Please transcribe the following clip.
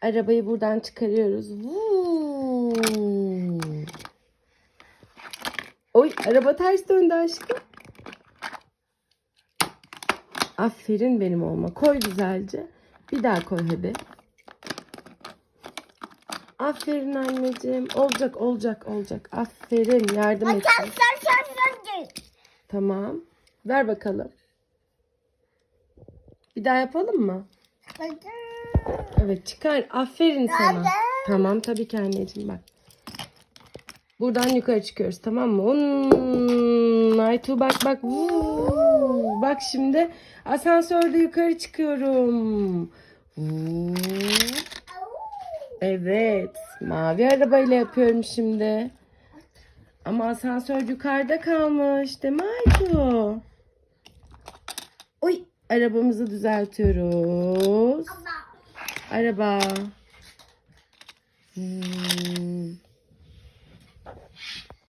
Arabayı buradan çıkarıyoruz. Vuu. Oy araba ters döndü aşkım. Aferin benim olma. Koy güzelce. Bir daha koy hadi. Aferin anneciğim. Olacak olacak olacak. Aferin yardım et. Tamam. Ver bakalım. Bir daha yapalım mı? Evet çıkar. Aferin sana. Tamam tabii ki anneciğim bak. Buradan yukarı çıkıyoruz tamam mı? Hmm, Aytu bak bak. Vuu. Bak şimdi asansörde yukarı çıkıyorum. Vuu. Evet. Mavi arabayla yapıyorum şimdi. Ama asansör yukarıda kalmış. Değil mi Aytu? Oy arabamızı düzeltiyoruz. Araba. Hmm.